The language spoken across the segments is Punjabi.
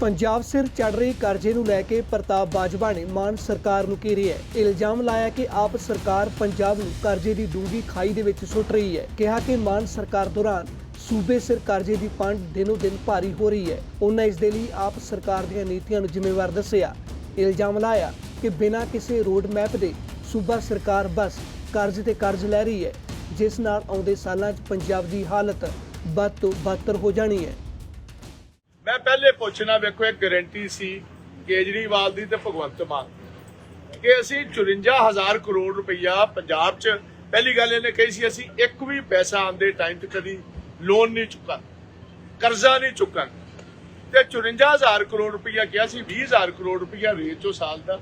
ਪੰਜਾਬ ਸਿਰ ਚੜ ਰਹੀ ਕਰਜ਼ੇ ਨੂੰ ਲੈ ਕੇ ਪ੍ਰਤਾਪ ਬਾਜਵਾ ਨੇ ਮਾਨ ਸਰਕਾਰ ਨੂੰ ਘੇਰਿਆ ਹੈ। ਇਲਜ਼ਾਮ ਲਾਇਆ ਕਿ ਆਪ ਸਰਕਾਰ ਪੰਜਾਬ ਨੂੰ ਕਰਜ਼ੇ ਦੀ ਡੂੰਘੀ ਖਾਈ ਦੇ ਵਿੱਚ ਸੁੱਟ ਰਹੀ ਹੈ। ਕਿਹਾ ਕਿ ਮਾਨ ਸਰਕਾਰ ਦੌਰਾਨ ਸੂਬੇ ਸਿਰ ਕਰਜ਼ੇ ਦੀ ਪੰਡ ਦਿਨੋ ਦਿਨ ਭਾਰੀ ਹੋ ਰਹੀ ਹੈ। ਉਹਨਾਂ ਇਸ ਦੇ ਲਈ ਆਪ ਸਰਕਾਰ ਦੀਆਂ ਨੀਤੀਆਂ ਨੂੰ ਜ਼ਿੰਮੇਵਾਰ ਦੱਸਿਆ। ਇਲਜ਼ਾਮ ਲਾਇਆ ਕਿ ਬਿਨਾਂ ਕਿਸੇ ਰੋਡ ਮੈਪ ਦੇ ਸੂਬਾ ਸਰਕਾਰ ਬਸ ਕਰਜ਼ ਤੇ ਕਰਜ਼ ਲੈ ਰਹੀ ਹੈ। ਜਿਸ ਨਾਲ ਆਉਂਦੇ ਸਾਲਾਂ 'ਚ ਪੰਜਾਬ ਦੀ ਹਾਲਤ ਬਦ ਤੋਂ ਬਦਤਰ ਹੋ ਜਾਣੀ ਹੈ। ਮੈਂ ਪਹਿਲੇ ਪੁੱਛਣਾ, ਵੇਖੋ ਇੱਕ ਗਾਰੰਟੀ ਸੀ ਕੇਜਰੀਵਾਲ ਦੀ ਤੇ ਭਗਵੰਤ ਮਾਨ ਦੀ ਕਿ ਅਸੀਂ 54000 ਕਰੋੜ ਰੁਪਈਆ ਪੰਜਾਬ 'ਚ, ਪਹਿਲੀ ਗੱਲ ਇਹਨੇ ਕਹੀ ਸੀ, ਅਸੀਂ ਇੱਕ ਵੀ ਪੈਸਾ ਆਂਦੇ ਟਾਈਮ ਤੇ ਕਦੀ ਲੋਨ ਨਹੀਂ ਚੁੱਕਾ ਕਰਜ਼ਾ ਨਹੀਂ ਚੁੱਕਾ ਤੇ 54000 ਕਰੋੜ ਰੁਪਈਆ ਕਿਹਾ ਸੀ 20000 ਕਰੋੜ ਰੁਪਈਆ ਵੇਚੋ ਸਾਲ ਦਾ,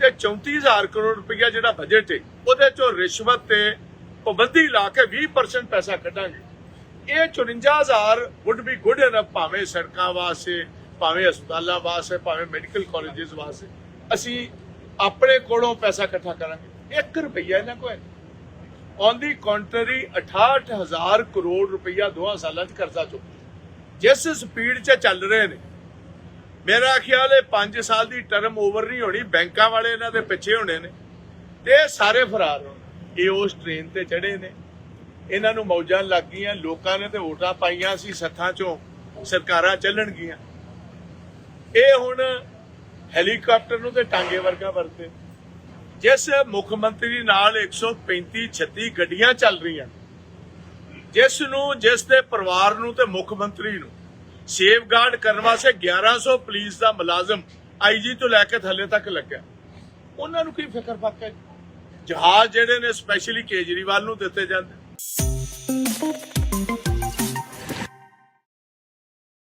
ਤੇ 34000 ਕਰੋੜ ਰੁਪਈਆ ਜਿਹੜਾ ਬਜਟ ਹੈ ਉਹਦੇ ਚੋਂ ਰਿਸ਼ਵਤ ਤੇ ਪਾਬੰਦੀ ਲਾ ਕੇ 20% ਪੈਸਾ ਕੱਢਾਂਗੇ। ਇਹ 54000 would be good enough ਭਾਵੇਂ ਸੜਕਾਂ ਵਾਸਤੇ, ਭਾਵੇਂ ਹਸਪਤਾਲਾਂ ਵਾਸਤੇ, ਭਾਵੇਂ ਮੈਡੀਕਲ ਕਾਲਜਸ ਵਾਸਤੇ। ਅਸੀਂ ਆਪਣੇ ਕੋਲੋਂ ਪੈਸਾ ਇਕੱਠਾ ਕਰਾਂਗੇ। 1 ਰੁਪਈਆ ਇਹਨਾਂ ਕੋਲ ਔਨ ਦੀ ਕੰਟਰੀ 68000 ਕਰੋੜ ਰੁਪਈਆ ਦੋਹਾਂ ਸਾਲਾਂ 'ਚ ਕਰਜ਼ਾ ਚੁੱਕ ਜਿਸ ਸਪੀਡ 'ਚ ਚੱਲ ਰਹੇ ਨੇ, ਮੇਰਾ ਖਿਆਲ ਹੈ 5 ਸਾਲ ਦੀ ਟਰਮ ਓਵਰ ਨਹੀਂ ਹੋਣੀ, ਬੈਂਕਾਂ ਵਾਲੇ ਇਹਨਾਂ ਦੇ ਪਿੱਛੇ ਹੋਣੇ ਨੇ। ਤੇ ਇਹ ਸਾਰੇ ਫਰਾਰ ਹੋਣ। ਇਹ ਉਸ ਟ੍ਰੇਨ ਤੇ ਚੜੇ ਨੇ। ਇਹਨਾਂ ਨੂੰ ਮੌਜਾਂ ਲੱਗ ਗਈਆਂ ਲੋਕਾਂ ਨੇ ਤੇ ਵੋਟਾਂ ਪਾਈਆਂ ਸੀ ਸੱਥਾਂ ਚੋਂ, ਸਰਕਾਰਾਂ ਚੱਲਣਗੀਆਂ। ਇਹ ਹੁਣ ਹੈਲੀਕਾਪਟਰ ਨੂੰ ਤੇ ਟਾਂਗੇ ਵਰਗਾ ਵਰਤੇ। ਜਿਸ ਮੁੱਖ ਮੰਤਰੀ ਨਾਲ 135 36 ਗੱਡੀਆਂ ਚੱਲ ਰਹੀਆਂ। ਜਿਸ ਨੂੰ, ਜਿਸ ਦੇ ਪਰਿਵਾਰ ਨੂੰ ਤੇ ਮੁੱਖ ਮੰਤਰੀ ਨੂੰ ਸੇਫਗਾਰਡ ਕਰਨ ਵਾਸਤੇ 1100 ਪੁਲਿਸ ਦਾ ਮੁਲਾਜ਼ਮ ਆਈਜੀ ਤੋਂ ਲੈ ਕੇ ਥੱਲੇ ਤੱਕ ਲੱਗਾ ਉਹਨਾਂ ਨੂੰ ਕੀ ਫਿਕਰ ਫਾਕਾ ਜਹਾਜ਼ ਜਿਹੜੇ ਨੇ ਸਪੈਸ਼ਲੀ ਕੇਜਰੀਵਾਲ ਨੂੰ ਦਿੱਤੇ ਜਾਂਦੇ। Hum, thank you